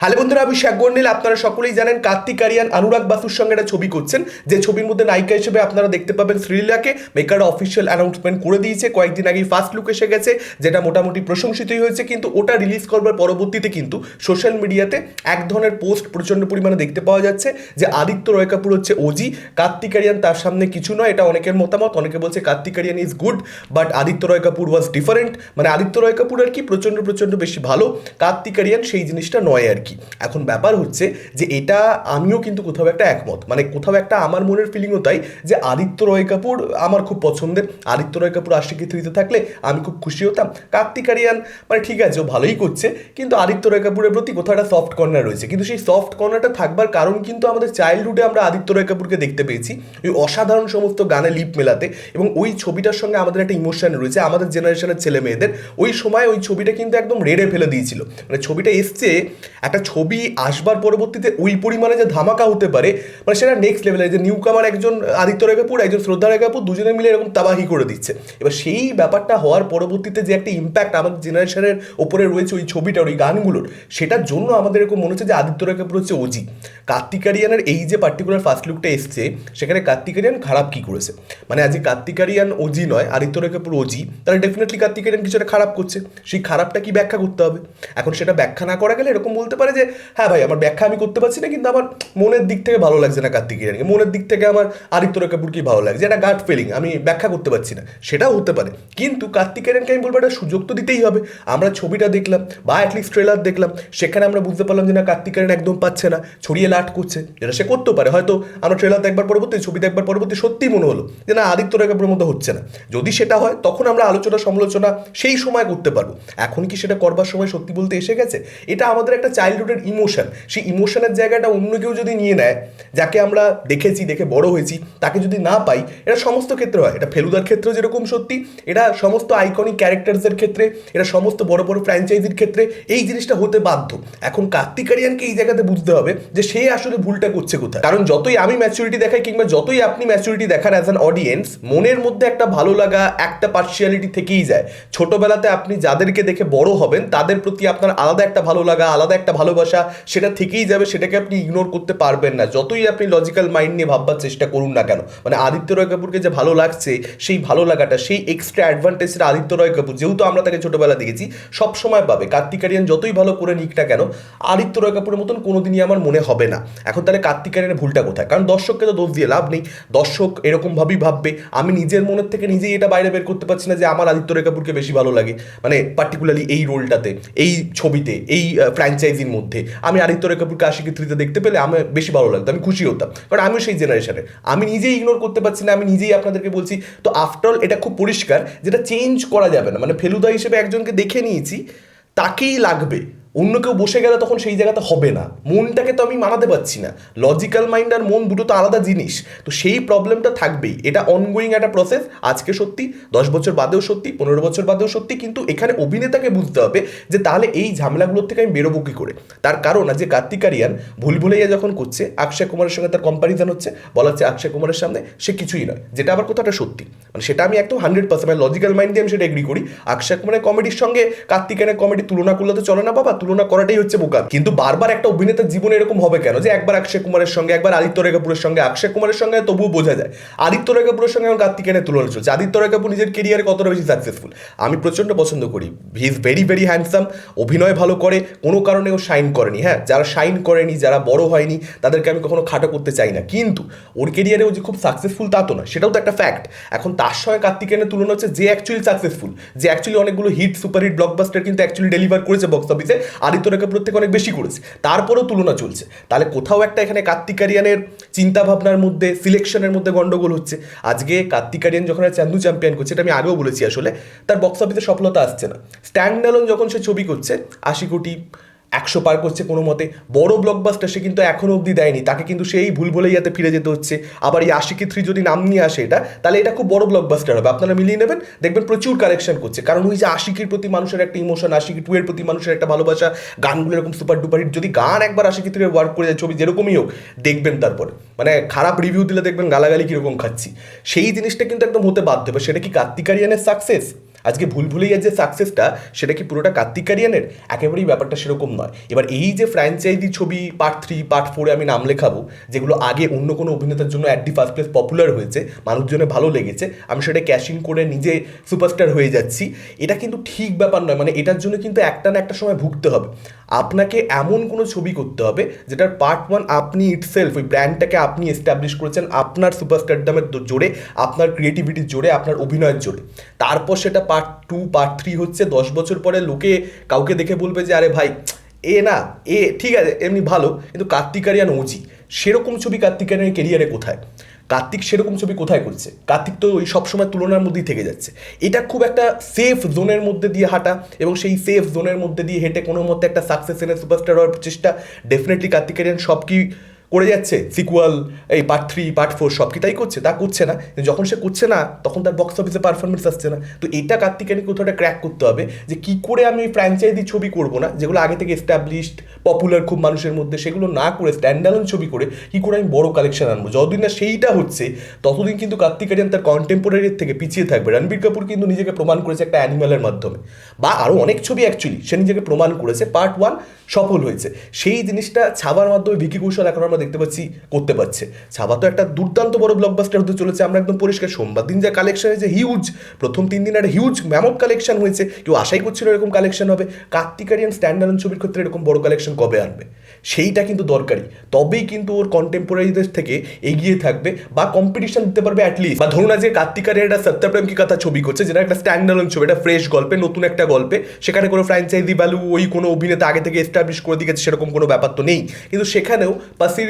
Hello বন্ধুরা, আমি শেখ গন্ডিল আপনারা সকলেই জানেন কার্তিক আরিয়ান অনুরাগ বাসুর সঙ্গে একটা ছবি করছেন। যে ছবির মধ্যে নায়িকা হিসেবে আপনারা দেখতে পাবেন শ্রীলীলাকে। মেকার অফিসিয়াল অ্যানাউন্সমেন্ট করে দিয়েছে। কয়েকদিন আগেই ফার্স্ট লুক এসে গেছে, যেটা মোটামুটি প্রশংসিতই হয়েছে। কিন্তু ওটা রিলিজ করবার পরবর্তীতে কিন্তু সোশ্যাল মিডিয়াতে এক ধরনের পোস্ট প্রচণ্ড পরিমাণে দেখতে পাওয়া যাচ্ছে, যে আদিত্য রয় কাপুর হচ্ছে ওজি কার্তিক আরিয়ান তার সামনে কিছু নয়, এটা অনেকের মতামত। অনেকে বলছে Kartik Aaryan is good but Aditya Roy Kapur was different মানে আদিত্য রয় কাপুর আর কি প্রচণ্ড প্রচণ্ড বেশি ভালো। কার্তিক আরিয়ান সেই জিনিসটা নয় আর কি। এখন ব্যাপার হচ্ছে যে এটা আমিও কিন্তু কোথাও একটা একমত। মানে কোথাও একটা আমার মনের ফিলিংও তাই যে আদিত্য রয় কাপুর আমার খুব পছন্দের। আদিত্য রয় কাপুর আশিকি থ্রিতে থাকলে আমি খুব খুশি হতাম। কার্তিক আরিয়ান মানে ঠিক আছে, ও ভালোই করছে, কিন্তু আদিত্য রয় কাপুরের প্রতি কোথাও একটা সফট কর্নার রয়েছে। কিন্তু সেই সফট কর্নারটা থাকবার কারণ কিন্তু আমাদের চাইল্ডহুডে আমরা আদিত্য রয় কাপুরকে দেখতে পেয়েছি। ওই অসাধারণ সমস্ত গানে লিপ মেলাতে এবং ওই ছবিটার সঙ্গে আমাদের একটা ইমোশন রয়েছে, আমাদের জেনারেশনের ছেলে মেয়েদের ওই সময় ওই ছবিটা কিন্তু একদম রেড়ে ফেলে দিয়েছিল। মানে ছবিটা এসছে একটা ছবি আসবার পরবর্তীতে ওই পরিমাণে যে ধামাকা হতে পারে মানে সেটা নেক্সট লেভেলে যে নিউ কামার একজন আদিত্য রায় কাপুর একজন শ্রদ্ধা রায় কাপুর দুজনে মিলে এরকম তাবাহি করে দিচ্ছে। এবার সেই ব্যাপারটা হওয়ার পরবর্তীতে যে একটা ইম্প্যাক্ট আমাদের জেনারেশনের ওপরে রয়েছে ওই ছবিটার, ওই গানগুলোর, সেটার জন্য আমাদের এরকম মনে হচ্ছে যে আদিত্য রায় কাপুর হচ্ছে ওজি কার্তিক আরিয়ানের এই যে পার্টিকুলার ফার্স্ট লুকটা এসছে, সেখানে কার্তিক আরিয়ান খারাপ কি করেছে? মানে আজকে কার্তিক আরিয়ান ওজি নয়, আদিত্য রায় কাপুর ওজি তাহলে ডেফিনেটলি কার্তিক আরিয়ান কিছু খারাপ করছে। সেই খারাপটা কি ব্যাখ্যা করতে হবে? এখন সেটা ব্যাখ্যা না করা গেলে এরকম বলতে পারে যে হ্যাঁ ভাই, আমার ব্যাখ্যা আমি করতে পারছি না, কিন্তু আমার মনের দিক থেকে ভালো লাগছে না কার্তিক আরিয়ানকে মনের দিক থেকে আমার আদিত্য রায় কাপুরকে ভালো লাগছে। এটা গাট ফিলিং আমি ব্যাখ্যা করতে পারছি না। সেটাও হতে পারে। কিন্তু কার্তিক আরিয়ানকে আমি বলব, একটা সুযোগ তো দিতেই হবে। আমরা ছবিটা দেখলাম, বা অ্যাটলিস্ট ট্রেলার দেখলাম, সেখানে আমরা বুঝতে পারলাম যে না কার্তিক আরিয়ান একদম পাচ্ছে না, ছড়িয়ে লাট করছে। যেটা সে করতেও পারে। হয়তো আমরা ট্রেলার দেখবার পরবর্তী, ছবি দেখবার পরবর্তী সত্যিই মনে হলো যে না আদিত্য রায় কাপুরের মতো হচ্ছে না। যদি সেটা হয়, তখন আমরা আলোচনা সমালোচনা সেই সময় করতে পারব। এখন কি সেটা করবার সময় সত্যি বলতে এসে গেছে? এটা আমাদের একটা চাইল্ডহুডের ইমোশন সেই ইমোশনের জায়গাটা অন্য কেউ যদি নিয়ে নেয়, যাকে আমরা দেখেছি, দেখে বড় হয়েছি, তাকে যদি না পাই, এটা সমস্ত ক্ষেত্রে হয়। এটা ফেলুদার ক্ষেত্রেও যেরকম সত্যি, এটা সমস্ত আইকনিক ক্যারেক্টার্সের ক্ষেত্রে, এটা সমস্ত বড় বড় ফ্র্যাঞ্চাইজির ক্ষেত্রে এই জিনিসটা হতে বাধ্য। এখন কার্তিক আরিয়ানকে এই জায়গাতে বুঝতে হবে যে সে আসলে ভুলটা করছে কোথায়। কারণ যতই আমি ম্যাচুরিটি দেখাই কিংবা যতই আপনি ম্যাচুরিটি দেখান অ্যাজ অ্যান অডিয়েন্স মনের মধ্যে একটা ভালো লাগা, একটা পার্সিয়ালিটি থেকেই যায়। ছোটবেলাতে আপনি যাদেরকে দেখে বড় হবেন, তাদের প্রতি আপনার আলাদা একটা ভালো লাগা, আলাদা একটা ভালোবাসা, সেটা থেকেই যাবে, সেটাকে আপনি ইগনোর করতে পারবেন না। যতই আপনি লজিক্যাল মাইন্ড নিয়ে ভাববার চেষ্টা করুন না কেন। মানে আদিত্য রয় কাপুরকে যে ভালো লাগছে, সেই ভালো লাগাটা, সেই এক্সট্রা অ্যাডভান্টেজটা আদিত্য রয় কাপুর, যেহেতু আমরা তাকে ছোটবেলা দেখেছি সব সময় পাবে। কার্তিক আরিয়ান যতই ভালো করে নিক না কেন, আদিত্য রয় কাপুরের মতন কোনোদিনই আমার মনে হবে না। এখন তাহলে কার্তিক আরিয়ানের ভুলটা কোথায়? কারণ দর্শককে তো দোষ দিয়ে লাভ নেই। দর্শক এরকমভাবেই ভাববে। আমি নিজের মনের থেকে নিজেই এটা বাইরে বের করতে পারছি না যে আমার আদিত্য রয় কাপুরকে বেশি ভালো লাগে। মানে পার্টিকুলারলি এই রোলটাতে এই ছবিতে, এই ফ্র্যাঞ্চাইজির মধ্যে। আমি আদিত্য রয় কাপুরকে আশিকি থ্রিতে দেখতে পেলে আমার বেশি ভালো লাগতো, আমি খুশি হতাম। কারণ আমিও সেই জেনারেশনের। আমি নিজেই ইগনোর করতে পারছি না, আমি নিজেই আপনাদেরকে বলছি, তো আফটারঅল এটা খুব পরিষ্কার, যেটা চেঞ্জ করা যাবে না। মানে ফেলুদা হিসেবে একজনকে দেখে নিয়েছি, তাকেই লাগবে। অন্য কেউ বসে গেলে তখন সেই জায়গাতে হবে না। মনটাকে তো আমি মানাতে পারছি না। লজিক্যাল মাইন্ড আর মন দুটো তো আলাদা জিনিস। তো সেই প্রবলেমটা থাকবেই। এটা অনগোয়িং একটা প্রসেস আজকে সত্যি, দশ বছর বাদেও সত্যি, পনেরো বছর বাদেও সত্যি, কিন্তু এখানে অভিনেতাকে বুঝতে হবে যে তাহলে এই ঝামেলাগুলোর থেকে আমি বেরোবো কী করে? তার কারণ আজ যে কার্তিক আরিয়ান ভুল ভুলাইয়া যখন করছে, অক্ষয় কুমারের সঙ্গে তার কম্পারিজন হচ্ছে, বলা হচ্ছে অক্ষয় কুমারের সামনে সে কিছুই নয়। যেটা আবার কোথাটা সত্যি। মানে সেটা আমি একদম হান্ড্রেড পার্সেন্ট লজিক্যাল মাইন্ড দিয়ে আমি সেটা এগ্রি করি। অক্ষয় কুমারের কমেডির সঙ্গে কার্তিক আরিয়ানের কমেডি তুলনা করলে তো চলে না বাবা। তুলনা করাটাই হচ্ছে বোকা কিন্তু বারবার একটা অভিনেতার জীবনে এরকম হবে কেন? যে একবার অক্ষয় কুমারের সঙ্গে, একবার আদিত্য রেখা কাপুরের সঙ্গে, অক্ষয় কুমারের সঙ্গে তবুও বোঝা যায়। আদিত্য রেখা কাপুরের সঙ্গে এখন কার্তিক আরিয়ানের তুলনা চলছে। আদিত্য রেখা কাপুর নিজের কেরিয়ারে কতটা বেশি সাকসেসফুল আমি প্রচণ্ড পছন্দ করি। He is very very handsome অভিনয় ভালো করে, কোনো কারণে ও শাইন করেনি। হ্যাঁ যারা শাইন করেনি, যারা বড় হয়নি, তাদেরকে আমি কখনো খাটো করতে চাই না। কিন্তু ওর কেরিয়ারে ও যে খুব সাকসেসফুল তা তো না সেটাও তো একটা ফ্যাক্ট এখন তার সঙ্গে কার্তিক আরিয়ানের তুলনা হচ্ছে যে অ্যাকচুয়ালি সাকসেসফুল যে অ্যাকচুয়ালি অনেকগুলো হিট সুপার হিট ব্লকবাস্টার কিন্তু অ্যাকচুয়ালি ডেলিভার করেছে বক্স অফিসে আদিত্য রেখা প্রত্যেক অনেক বেশি করেছে। তারপরেও তুলনা চলছে। তাহলে কোথাও একটা এখানে কার্তিকারিয়ানের চিন্তাভাবনার চিন্তা মধ্যে সিলেকশনের মধ্যে গন্ডগোল হচ্ছে। আজকে কার্তিকারিয়ান যখন চান্দু চ্যাম্পিয়ন করছে, এটা আমি আগেও বলেছি আসলে, তার বক্স অফিসে সফলতা আসছে না। স্ট্যান্ড যখন সে ছবি করছে, আশি কোটি একশো পার করছে কোনো মতে। বড় ব্লকবাস্টার সে কিন্তু এখনও অবধি দেয়নি। তাকে কিন্তু সেই ভুল ভুলাইয়াতে ফিরে যেতে হচ্ছে। আবার এই আশিকি থ্রি যদি নাম নিয়ে আসে এটা, তাহলে এটা খুব বড় ব্লকবাস্টার হবে। আপনারা মিলিয়ে নেবেন, দেখবেন প্রচুর কালেকশন করছে। কারণ ওই যে আশিকির প্রতি মানুষের একটা ইমোশন আশিকি টু এর প্রতি মানুষের একটা ভালোবাসা, গানগুলো এরকম সুপার ডুপার হিট যদি গান একবার আশিকি থ্রি ওয়ার্ক করে যায়, ছবি যেরকমই হোক, দেখবেন তারপরে। মানে খারাপ রিভিউ দিলে দেখবেন গালাগালি কীরকম খাচ্ছি। সেই জিনিসটা কিন্তু একদম হতে বাধ্য হবে। সেটা কি কার্তিক আরিয়ানের সাকসেস আজকে ভুল ভুলেই যে সাকসেসটা সেটা কি পুরোটা কার্তিক কারিয়ানের একেবারেই ব্যাপারটা সেরকম নয়। এবার এই যে ফ্র্যাঞ্চাইজি ছবি পার্ট থ্রি পার্ট ফোরে আমি নাম লেখাবো, যেগুলো আগে অন্য কোনো অভিনেতার জন্য at the first place popular হয়েছে, মানুষজনে ভালো লেগেছে, আমি সেটা ক্যাশ করে নিজে সুপারস্টার হয়ে যাচ্ছি। এটা কিন্তু ঠিক ব্যাপার নয় মানে এটার জন্য কিন্তু একটা না একটা সময় ভুগতে হবে। আপনাকে এমন কোনো ছবি করতে হবে, যেটার পার্ট ওয়ান আপনি ইটসেলফ ওই ব্র্যান্ডটাকে আপনি এস্টাবলিশ করেছেন, আপনার সুপারস্টারডামের জোরে, আপনার ক্রিয়েটিভিটির জোরে, আপনার অভিনয়ের জোরে। তারপর সেটা পার্ট টু পার্ট থ্রি হচ্ছে, দশ বছর পরে লোকে কাউকে দেখে বলবে যে, আরে ভাই, এ না, এ, ঠিক আছে, এমনি ভালো, কিন্তু কার্তিক আরিয়ান ওজি সেরকম ছবি কার্তিক আরিয়ানের কেরিয়ারে কোথায়? কার্তিক সেরকম ছবি কোথায় করছে? কার্তিক তো ওই সবসময় তুলনার মধ্যেই থেকে যাচ্ছে। এটা খুব একটা সেফ জোনের মধ্যে দিয়ে হাঁটা এবং সেই সেফ জোনের মধ্যে দিয়ে হেঁটে কোনো মধ্যে একটা সাকসেস এনে সুপারস্টার হওয়ার চেষ্টা ডেফিনেটলি কার্তিক আরিয়ান সব কি করে যাচ্ছে সিকুয়াল এই পার্ট থ্রি পার্ট ফোর সব কি তাই করছে? তা করছে না। যখন সে করছে না, তখন তার বক্স অফিসে পারফরমেন্স আসছে না। তো এটা কার্তিকানি কোথাও একটা ক্র্যাক করতে হবে যে কি করে আমি ফ্র্যাঞ্চাইজি ছবি করব না, যেগুলো আগে থেকে এস্টাবলিশড পপুলার খুব মানুষের মধ্যে, সেগুলো না করে স্ট্যান্ডার্ন ছবি করে কি করে আমি বড় কালেকশন আনব? যতদিন না সেইটা হচ্ছে, ততদিন কিন্তু কার্তিক আরিয়ান তার কন্টেম্পোরারির থেকে পিছিয়ে থাকবে। রণবীর কাপুর কিন্তু নিজেকে প্রমাণ করেছে একটা অ্যানিমালের মাধ্যমে। বা আরও অনেক ছবি অ্যাকচুয়ালি সে নিজেকে প্রমাণ করেছে। পার্ট ওয়ান সফল হয়েছে। সেই জিনিসটা ছাবার মাধ্যমে ভিকি কৌশল এখন আমরা দেখতে পাচ্ছি, করতে পারছে। ছাবা তো একটা দুর্দান্ত বড় ব্লকবাস্টার হতে চলেছে। আমরা একদম পরিষ্কার, সোমবার দিন যা কালেকশন হয়েছে হিউজ প্রথম তিন দিন একটা হিউজ ম্যামক কালেকশন হয়েছে। কেউ আশাই করছিল এরকম কালেকশন হবে। কার্তিক আরিয়ান স্ট্যান্ডার্ড ছবির ক্ষেত্রে এরকম বড় কালেকশন কবে আনবে? সেইটা কিন্তু দরকারি তবেই কিন্তু ওর কন্টেম্পোরারিদের থেকে এগিয়ে থাকবে বা কম্পিটিশন দিতে পারবে অ্যাটলিস্ট বা ধরুন আজকে কার্তিক আরিয়ান একটা সত্যপ্রেম কি কথা ছবি করছে, যেটা একটা স্ট্যান্ডার্ড ছবি, এটা ফ্রেশ গল্পে, নতুন একটা গল্পে। সেখানে কোনো ফ্র্যাঞ্চাইজি ভ্যালু ওই কোনো অভিনেতা আগে থেকে এস্টাবলিশ করে দিয়েছে, সেরকম কোনো ব্যাপার তো নেই। কিন্তু সেখানেও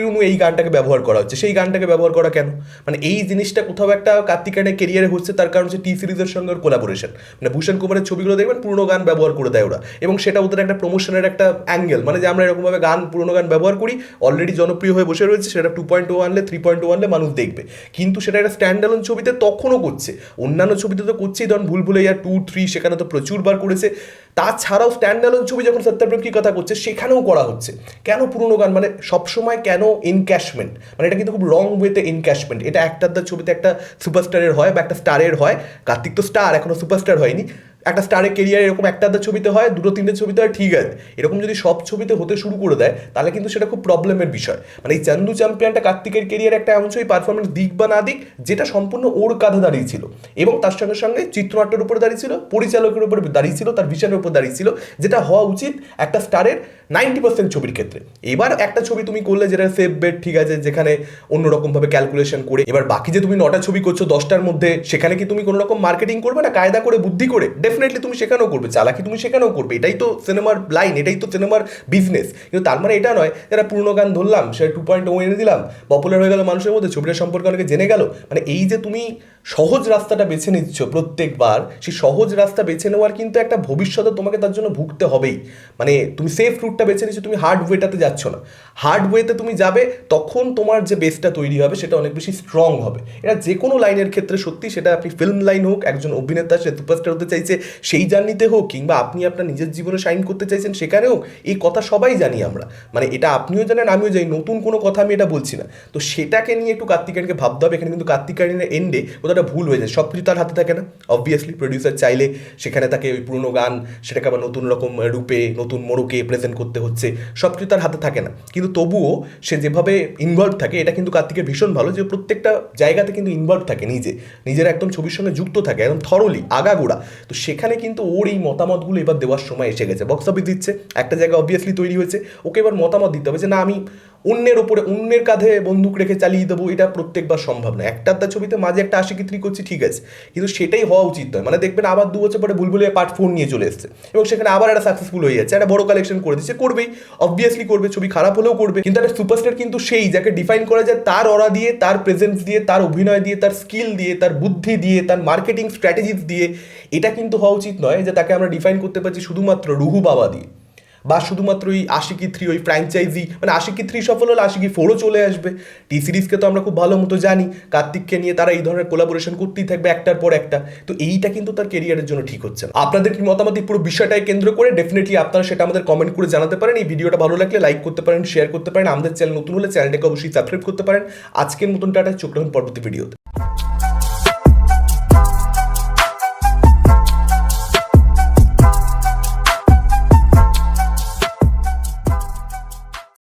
পাসিরিউনু এই গানটাকে ব্যবহার করা হচ্ছে। সেই গানটাকে ব্যবহার করা কেন? মানে এই জিনিসটা কোথাও একটা কার্তিক আরিয়ানের কেরিয়ারে হচ্ছে, তার কারণ হচ্ছে টি সিরিজের সঙ্গে ওর কোলাবোরেশন মানে ভূষণ কুমারের ছবিগুলো দেখবেন, পুরোনো গান ব্যবহার করে দেয় ওরা। এবং সেটা ওদের একটা প্রমোশনের একটা অ্যাঙ্গেল মানে যে আমরা এরকমভাবে গান, পুরোনো গান ব্যবহার করি অলরেডি জনপ্রিয় হয়ে বসে রয়েছে, সেটা টু পয়েন্ট ওয়ানলে থ্রি পয়েন্ট ওয়ানলে মানুষ দেখবে। কিন্তু সেটা একটা স্ট্যান্ডার্ন ছবিতে তখনও করছে। অন্যান্য ছবিতে তো করছেই, ধরুন ভুল ভুলে ইয়ার টু থ্রি সেখানে তো প্রচুর বার করেছে। তাছাড়াও স্ট্যান্ড অ্যালোন ছবি যখন সত্যাপ্রেম কথা করছে, সেখানেও করা হচ্ছে। কেন পুরনো গান? মানে সবসময় কেন ইনক্যাশমেন্ট মানে এটা কিন্তু খুব রং ওয়েতে ইনক্যাশমেন্ট এটা একটা ছবিতে একটা সুপারস্টারের হয় বা একটা স্টারের হয়। কার্তিক তো স্টার এখনও সুপারস্টার হয়নি। একটা স্টারের কেরিয়ার এরকম একটা আধা ছবিতে হয়, দুটো, তিনটে ছবিতে হয়, ঠিক আছে। এরকম যদি সব ছবিতে হতে শুরু করে দেয়, তাহলে কিন্তু সেটা খুব প্রবলেমের বিষয়। মানে এই চান্দু চ্যাম্পিয়নটা কার্তিকের কেরিয়ার একটা এমন ছবি পারফরমেন্স দিক বা না দিক, যেটা সম্পূর্ণ ওর কাঁধে দাঁড়িয়েছিল এবং তার সঙ্গে সঙ্গে চিত্রনাট্যের উপর দাঁড়িয়েছিল পরিচালকের উপর দাঁড়িয়েছিল তার ভিশনের উপর দাঁড়িয়েছিল যেটা হওয়া উচিত একটা স্টারের নাইনটি পার্সেন্ট ছবির ক্ষেত্রে। এবার একটা ছবি তুমি করলে যেটা সেফ বেড ঠিক আছে, যেখানে অন্যরকমভাবে ক্যালকুলেশন করে, এবার বাকি যে তুমি নটা ছবি করছ দশটার মধ্যে, সেখানে কি তুমি কোনো রকম মার্কেটিং করবে না কায়দা করে, বুদ্ধি করে? ডেফিনেটলি তুমি সেখানেও করবে, চালাকি তুমি সেখানেও করবে, এটাই তো সিনেমার লাইন এটাই তো সিনেমার বিজনেস কিন্তু তার মানে এটা নয়, যারা পুরনো গান ধরলাম সে টু পয়েন্ট ও এনে দিলাম পপুলার হয়ে গেল মানুষের মধ্যে ছবিটা সম্পর্কে অনেকে জেনে গেল। মানে এই যে তুমি সহজ রাস্তাটা বেছে নিচ্ছ প্রত্যেকবার, সেই সহজ রাস্তা বেছে নেওয়ার কিন্তু একটা ভবিষ্যতে তোমাকে তার জন্য ভুগতে হবেই। মানে তুমি সেফ রুটটা বেছে নিচ্ছ তুমি হার্ড ওয়েটাতে যাচ্ছ না। হার্ড ওয়েতে তুমি যাবে, তখন তোমার যে বেসটা তৈরি হবে, সেটা অনেক বেশি স্ট্রং হবে। এটা যে কোনো লাইনের ক্ষেত্রে সত্যি সেটা আপনি ফিল্ম লাইন হোক, একজন অভিনেতা, সে সুপারস্টার হতে চাইছে, সেই জার্নিতে হোক, কিংবা আপনি আপনার নিজের জীবনে সাইন করতে চাইছেন সেখানে হোক, এই কথা সবাই জানি আমরা। মানে এটা আপনিও জানেন, আমিও জানি, নতুন কোনো কথা আমি এটা বলছি না। তো সেটাকে নিয়ে একটু কার্তিকায়নকে ভাবতে হবে, এখানে কিন্তু কার্তিকায়নের এন্ডে কোথাও ভুল হয়ে যায় সব কিছু তার হাতে থাকে না। অবভিয়াসলি প্রডিউসার চাইলে সেখানে তাকে ওই পুরনো গান, সেটাকে আবার নতুন রকম রূপে, নতুন মোড়কে প্রেজেন্ট করতে হচ্ছে সব কিছু তার হাতে থাকে না। কিন্তু তবুও সে যেভাবে ইনভলভ থাকে, এটা কিন্তু কার্তিকের ভীষণ ভালো যে প্রত্যেকটা জায়গাতে কিন্তু ইনভলভ থাকে নিজে। নিজের একদম ছবির সঙ্গে যুক্ত থাকে, একদম থরলি আগাগোড়া। তো সেখানে কিন্তু ওর এই মতামতগুলো এবার দেওয়ার সময় এসে গেছে। বক্স অফিস দিচ্ছে, একটা জায়গা অবভিয়াসলি তৈরি হয়েছে, ওকে এবার মতামত দিতে হবে যে, না, আমি অন্যের ওপরে অন্যের কাঁধে বন্দুক রেখে চালিয়ে দেবো, এটা প্রত্যেকবার সম্ভব না। একটা আধটা ছবিতে মাঝে একটা আশি কিত্রি করছি ঠিক আছে। কিন্তু সেটাই হওয়া উচিত নয়। মানে দেখবেন আবার দু বছর পরে বুলবুলিয়া পার্ট ফোর নিয়ে চলে এসছে। এবং সেখানে আবার একটা সাকসেসফুল হয়ে যাচ্ছে। একটা বড় কালেকশন করে দিচ্ছে। করবেই। অবভিয়াসলি করবে, ছবি খারাপ হলেও করবে। কিন্তু একটা সুপারস্টার কিন্তু সেই, যাকে ডিফাইন করা যায় তার অরা দিয়ে, তার প্রেজেন্স দিয়ে, তার অভিনয় দিয়ে, তার স্কিল দিয়ে, তার বুদ্ধি দিয়ে, তার মার্কেটিং স্ট্র্যাটেজিস দিয়ে, এটা কিন্তু হওয়া উচিত নয় যে তাকে আমরা ডিফাইন করতে পারছি শুধুমাত্র রুহু বাবা দিয়ে। বা শুধুমাত্র ওই আশিকি থ্রি ওই ফ্র্যাঞ্চাইজি মানে আশিকি থ্রি সফল হলে আশিকি ফোরও চলে আসবে। টি সিরিজকে তো আমরা খুব ভালো মতো জানি। কার্তিককে নিয়ে তারা এই ধরনের কোলাবোরেশন করতেই থাকবে একটার পর একটা। তো এইটা কিন্তু তার কেরিয়ারের জন্য ঠিক হচ্ছে না। আপনাদের কি মতামত পুরো বিষয়টাকে কেন্দ্র করে? ডেফিনেটলি আপনারা সেটা আমাদের কমেন্ট করে জানাতে পারেন। এই ভিডিওটা ভালো লাগলে লাইক করতে পারেন শেয়ার করতে পারেন। আমাদের চ্যানেল নতুন হলে চ্যানেলটাকে অবশ্যই সাবস্ক্রাইব করতে পারেন। আজকের মতন টাটা, চোখ রাখুন পরবর্তী ভিডিওতে